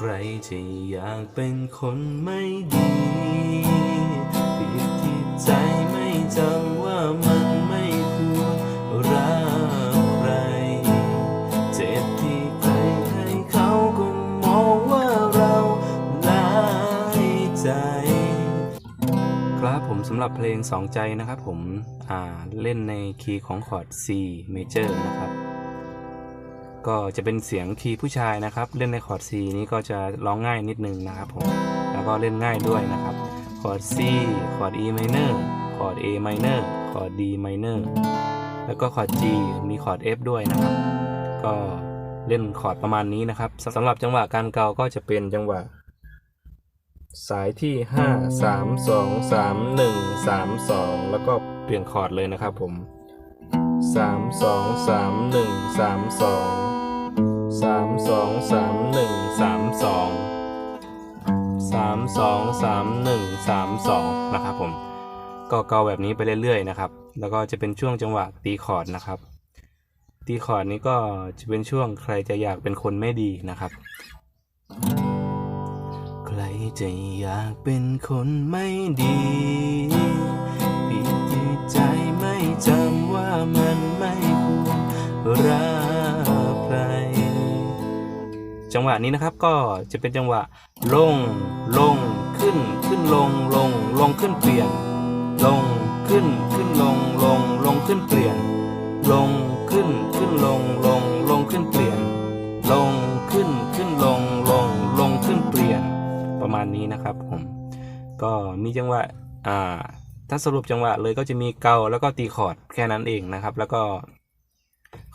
ใครจะอยากเป็นคนไม่ดีผิดที่ใจไม่จำว่ามันไม่ควรรักใคร เจ็บที่ใครใครเขาก็มองว่าเราหลายใจ ครับผมสำหรับเพลงสองใจนะครับผม อ่า เล่นในคีย์ของคอร์ด C major นะครับ ก็จะเป็นเสียงคีย์ผู้ชายนะครับ เล่นในคอร์ด C นี้ก็จะร้องง่ายนิดนึงนะครับผมแล้วก็เล่นง่ายด้วยนะครับคอร์ด C คอร์ด E minor คอร์ด A minor คอร์ด D minor แล้วก็คอร์ด G มีคอร์ด F ด้วยนะครับ ก็เล่นคอร์ดประมาณนี้นะครับสำหรับจังหวะการเกาก็จะเป็นจังหวะ สายที่ 5 3 2 3 1 3 2 แล้วก็เปลี่ยนคอร์ดเลยนะครับผม 3 2 3 1 3 2 3 2 3 1 3 2 3 2 3 1 3 2นะครับผมก็เกาแบบนี้ไปเรื่อยๆนะครับ แล้วก็จะเป็นช่วงจังหวะตีคอร์ดนะครับ ตีคอร์ดนี้ก็จะเป็นช่วงใครจะอยากเป็นคนไม่ดีนะครับ ใครจะอยากเป็นคนไม่ดีผิดที่ใจไม่จำว่ามันไม่ควรรัก จังหวะนี้นะครับก็จะเป็นจังหวะลงลงขึ้นขึ้นลงลงลงขึ้นเปลี่ยน ลงขึ้นขึ้นลงลงลงขึ้นเปลี่ยน ลงขึ้นขึ้นลงลงลงขึ้นเปลี่ยน ลงขึ้นขึ้นลงลงลงขึ้นเปลี่ยน ประมาณนี้นะครับผมก็มีจังหวะอ่าถ้าสรุปจังหวะเลยก็จะมีเกาแล้วก็ตีคอร์ดแค่นั้นเองนะครับ แล้วก็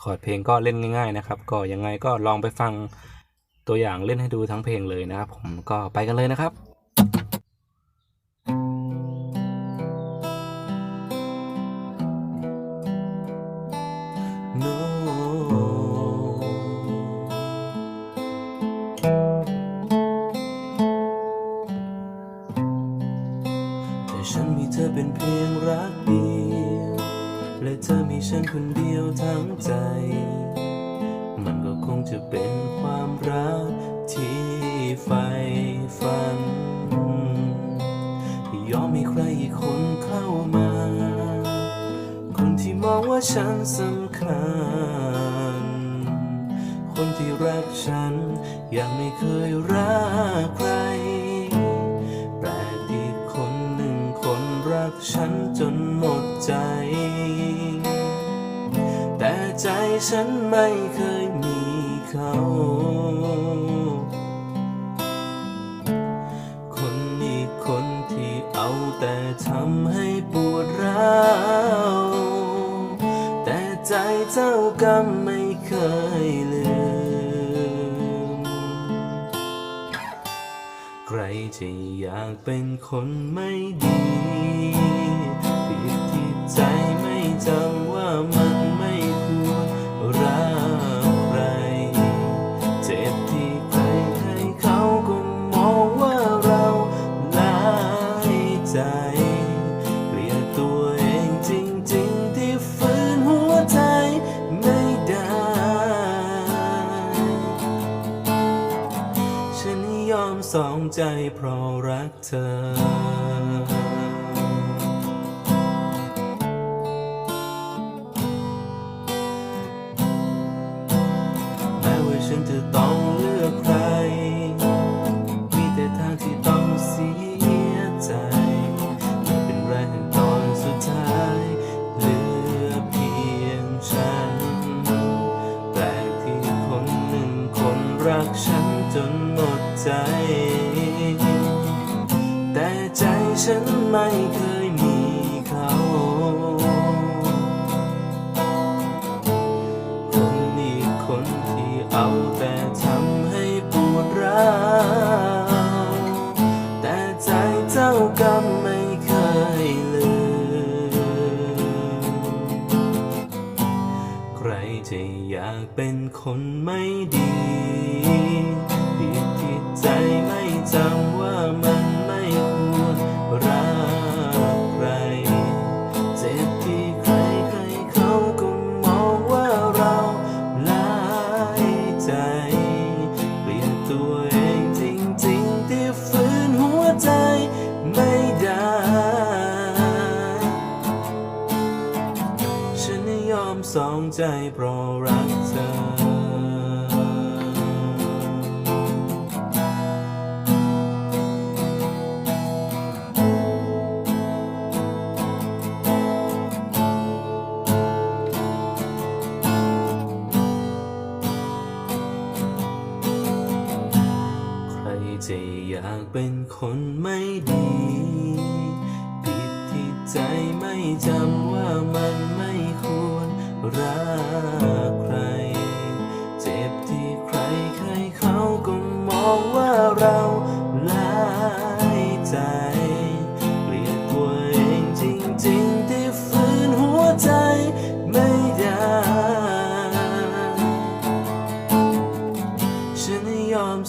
คอร์ดเพลงก็เล่นง่าย ๆนะครับ ก็ยังไงก็ลองไปฟัง ตัวอย่างเล่นให้ดูทั้งเพลงเลยนะครับ ผมก็ไปกันเลยนะครับแต่ฉันมีเธอเป็นเพียงรักเดียว และเธอมีฉันคนเดียวทั้งใจ คงจะเป็นความรักที่ใฝ่ฝัน ยอมมีใครอีกคนเข้ามา คนที่มองว่าฉันสำคัญ คนที่รักฉันยังไม่เคยรักใคร แปลกที่คนหนึ่งคนรักฉันจนหมดใจ แต่ใจฉันไม่เคย กรรมไม่เคยลืม ใครจะอยากเป็นคนไม่ดีผิดที่ใจไม่จำว่ามันไม่ควรรักใคร เจ็บที่ใครใครเขาก็มองว่าเราหลายใจ มสองใจเพราะรักเธอแม้ว่าฉันจะต้องเลือกใคร มีแต่ทางที่ต้องเสียใจไม่เป็นไรถึงตอนสุดท้าย เหลือเพียงฉัน แปลกที่คนหนึ่งคนรักฉันจน ใจ แต่ใจฉันไม่เคยมีเขาคนอีกคนที่เอาแต่ทำให้ปวดร้าวแต่ใจเจ้ากรรมไม่เคยลืมใครจะอยากเป็นคนไม่ดี ใจไม่จำว่ามันไม่ควรรักใคร เจ็บที่ใครใครเขาก็มองว่าเราลายใจ เปลี่ยนตัวเองจริงๆที่ฝืนหัวใจไม่ได้ ฉันยอมสองใจเพราะรักเธอ เป็นคนไม่ดี ผิดที่ใจไม่จำว่ามันไม่ควรรักใคร เจ็บที่ใครใครเขาก็มองว่าเราหลายใจ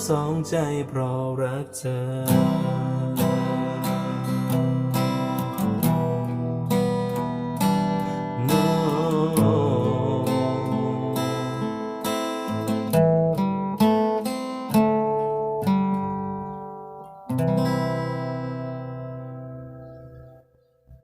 สองใจเพราะรักเธอ